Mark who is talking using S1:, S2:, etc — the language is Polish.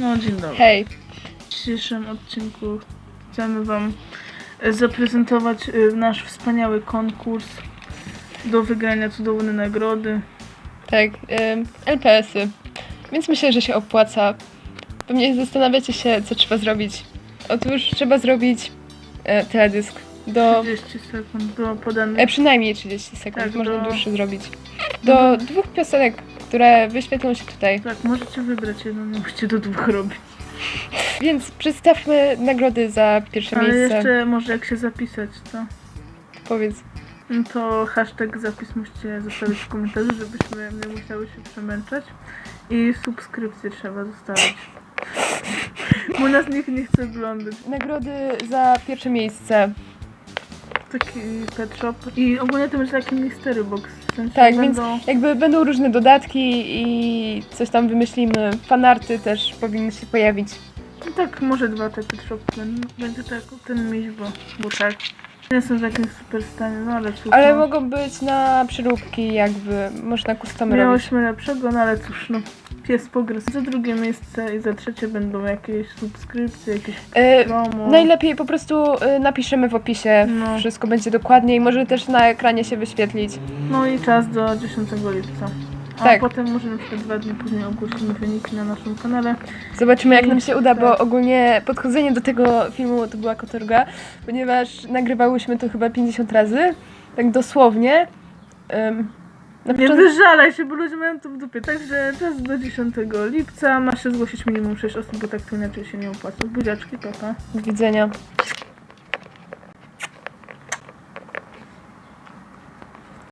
S1: No, dzień dobry.
S2: Hej.
S1: W dzisiejszym odcinku chcemy Wam e, zaprezentować e, nasz wspaniały konkurs do wygrania cudownej nagrody.
S2: Tak, LPS-y. Więc myślę, że się opłaca. Pewnie zastanawiacie się, co trzeba zrobić. Otóż trzeba zrobić e, teledysk do
S1: 30 sekund do podanych.
S2: e, przynajmniej 30 sekund,
S1: Tak,
S2: można
S1: do-
S2: dłuższy zrobić. Do dwóch piosenek, które wyświetlą się tutaj.
S1: Tak, możecie wybrać jedną, nie musicie do dwóch robić.
S2: Więc przedstawmy nagrody za pierwsze
S1: Ale
S2: miejsce.
S1: jeszcze może jak się zapisać, to,
S2: Powiedz.
S1: no to hashtag zapis musicie zostawić w komentarzu, żebyśmy nie musiały się przemęczać. I subskrypcję trzeba zostawić. Bo nas nikt nie chce oglądać.
S2: Nagrody za pierwsze miejsce.
S1: Taki pet shop. I ogólnie to będzie taki mystery box. W sensie
S2: Tak,
S1: będą...
S2: więc jakby będą różne dodatki i coś tam wymyślimy. Fanarty też powinny się pojawić.
S1: No tak, może dwa te pet shopy będą. Będzie tak ten miś, bo, bo tak. Nie jestem w jakimś super stanie, no ale cóż.
S2: Ale
S1: no.
S2: mogą być na przyróbki jakby, można customy robić.
S1: Miałyśmy lepszego, no ale cóż, no. Pies pogryzł. Za drugie miejsce i za trzecie będą jakieś subskrypcje, jakieś
S2: E,
S1: promo.
S2: najlepiej po prostu e, napiszemy w opisie,
S1: No.
S2: wszystko będzie dokładnie i może też na ekranie się wyświetlić.
S1: No i czas do 10 lipca. A
S2: Tak.
S1: potem może na przykład dwa dni później ogłosimy wyniki na naszym kanale.
S2: Zobaczymy jak nam się uda, bo
S1: Tak.
S2: ogólnie podchodzenie do tego filmu to była katorga, ponieważ nagrywałyśmy to chyba 50 razy, tak dosłownie. Na
S1: Nie
S2: początku-
S1: wyżalaj się, bo ludzie mają to w dupie. Także czas do 10 lipca. Masz się zgłosić minimum 6 osób, bo tak to inaczej się nie opłaca. Buziaczki, papa.
S2: Do widzenia.